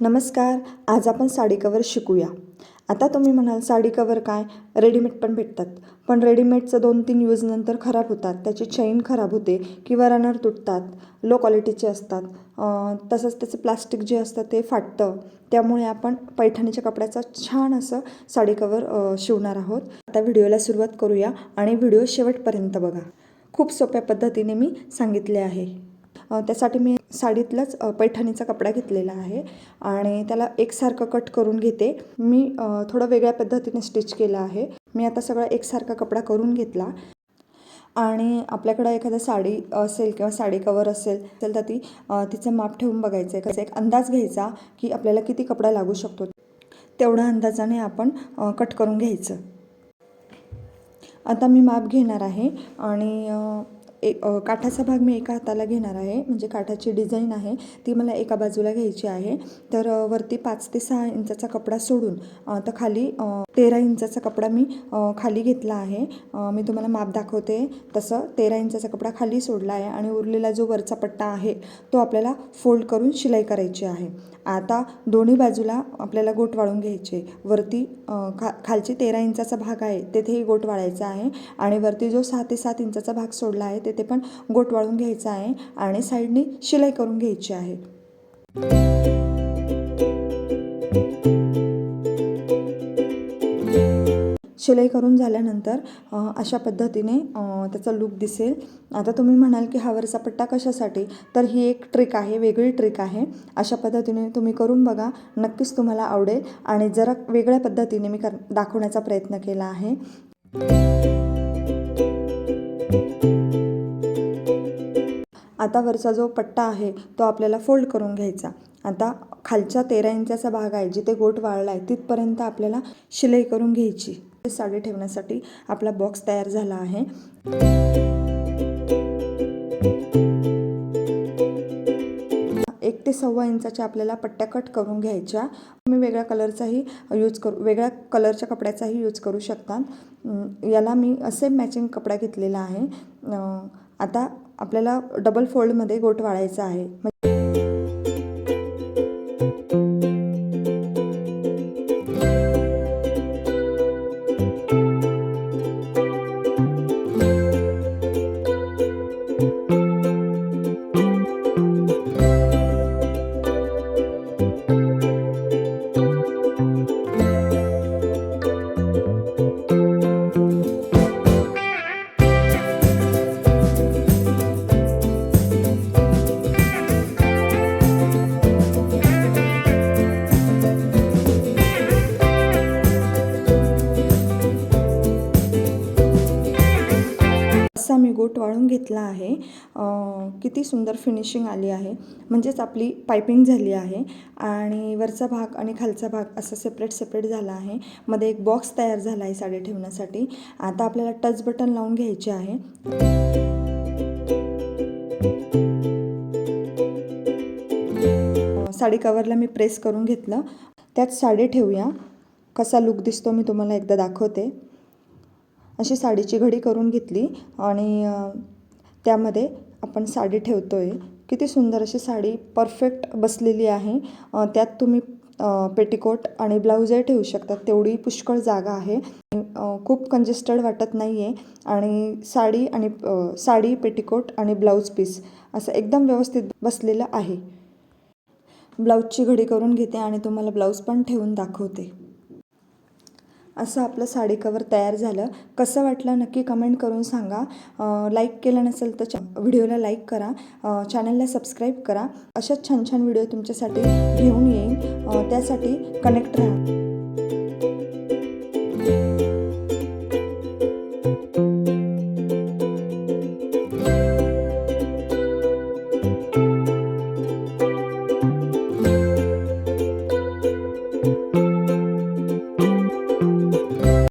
नमस्कार आज आपण साडी कवर शिकूया. आता तुम्ही म्हणाल साडी कवर काय? रेडीमेड पण भेटतात. पण रेडीमेडचं दोन तीन यूज नंतर खराब होतात. त्याची चैन खराब होते किंवा रनर तुटतात. लो क्वालिटीचे असतात. तसंच त्याचं प्लास्टिक जे असतं ते फाटतं. त्यामुळे आपण पैठणीच्या कपड्याचं छान असं साडी कवर शिवणार आहोत. आता व्हिडिओला सुरुवात करूया आणि व्हिडिओ शेवटपर्यंत बघा. खूप सोप्या पद्धतीने मी सांगितले आहे. त्यासाठी मी साडीतलाच पैठणीचा कपडा घेतलेला आहे आणि त्याला एकसारखं कट करून घेते. मी थोडं वेगळ्या पद्धतीने स्टिच केलं आहे. मी आता सगळा एकसारखा कपडा करून घेतला. आणि आपल्याकडं एखादं साडी असेल किंवा साडी कवर असेल तर तर ती तिचं माप ठेवून बघायचं. आहे कसं एक अंदाज घ्यायचा की आपल्याला किती कपडा लागू शकतो. तेवढ्या अंदाजाने आपण कट करून घ्यायचं. आता मी माप घेणार आहे आणि एक काठाचा भाग मी एका हाताला घेणार आहे. म्हणजे काठाची डिझाईन आहे. ती मला एका बाजूला घ्यायची आहे. तर वरती पाच ते सहा इंचाचा कपडा सोडून तर खाली तेरा इंचाचा कपडा मी खाली घेतला आहे. मी तुम्हाला माप दाखवते. तसं तेरा इंचाचा कपडा खाली सोडला आहे आणि उरलेला जो वरचा पट्टा आहे तो आपल्याला फोल्ड करून शिलाई करायची आहे. आता दोन्ही बाजूला आपल्याला गोट वाळून घ्यायचे. वरती खा खालची तेरा इंचाचा भाग आहे तेथेही गोट वाळायचा आहे आणि वरती जो सहा ते सात इंचाचा भाग सोडला आहे तेथे पण गोट वाळून घ्यायचा आहे आणि साईडने शिलाई करून घ्यायची आहे. शिलाई करून झाल्यानंतर अशा पद्धतीने त्याचा लूक दिसेल. आता तुम्ही म्हणाल की हा वरचा पट्टा कशासाठी? तर ही एक ट्रिक आहे वेगळी ट्रिक आहे. अशा पद्धतीने तुम्ही करून बघा. नक्कीच तुम्हाला आवडेल आणि जरा वेगळ्या पद्धतीने मी कर दाखवण्याचा प्रयत्न केला आहे. आता वरचा जो पट्टा आहे तो आपल्याला फोल्ड करून घ्यायचा. आता खालच्या तेरा इंचाचा भाग आहे जिथे गोट वाळला आहे तिथपर्यंत आपल्याला शिलाई करून घ्यायची. साडी ठेवण्यासाठी आपला बॉक्स तयार झाला आहे. एक ते सव्वा इंचाच्या आपल्याला पट्ट्या कट करून घ्यायच्या. तुम्ही वेगळ्या कलरचाही यूज करू वेगळ्या कलरच्या कपड्याचाही यूज करू शकता. याला मी असे मॅचिंग कपडा घेतलेला आहे. आता आपल्याला डबल फोल्डमध्ये गोठ वाळायचा आहे. असा वाळून घेतला आहे. किती सुंदर फिनिशिंग आली आहे. म्हणजेच आपली पायपिंग झाली आहे. आणि वरचा भाग आणि खालचा भाग असा सेपरेट सेपरेट झाला आहे. मध्ये एक बॉक्स तयार झाला आहे साडी ठेवण्यासाठी. आता आपल्याला टच बटन लावून घ्यायचे आहे. साडी कवरला मी प्रेस करून घेतलं. त्यात साडी ठेवूया. कसा लुक दिसतो मी तुम्हाला एकदा दाखवते. अशी साडीची घडी करून घेतली आणि त्यामध्ये आपण साडी ठेवतो आहे किती सुंदर अशी साडी परफेक्ट बसलेली आहे. त्यात तुम्ही पेटीकोट पेटिकोट आणि ब्लाऊजही ठेवू शकतात तेवढी पुष्कळ जागा आहे. खूप कंजेस्टेड वाटत नाही आहे आणि साडी आणि साडी पेटिकोट आणि ब्लाऊज पीस असं एकदम व्यवस्थित बसलेलं आहे. ब्लाऊजची घडी करून घेते आणि तुम्हाला ब्लाऊज पण ठेवून दाखवते. असं आपलं साडी कवर तयार झालं. कसं वाटलं नक्की कमेंट करून सांगा. लाईक केलं नसेल तर च व्हिडिओला लाईक करा. चॅनलला सबस्क्राईब करा. अशाच छान छान व्हिडिओ तुमच्यासाठी घेऊन येईन. त्यासाठी कनेक्ट राहा.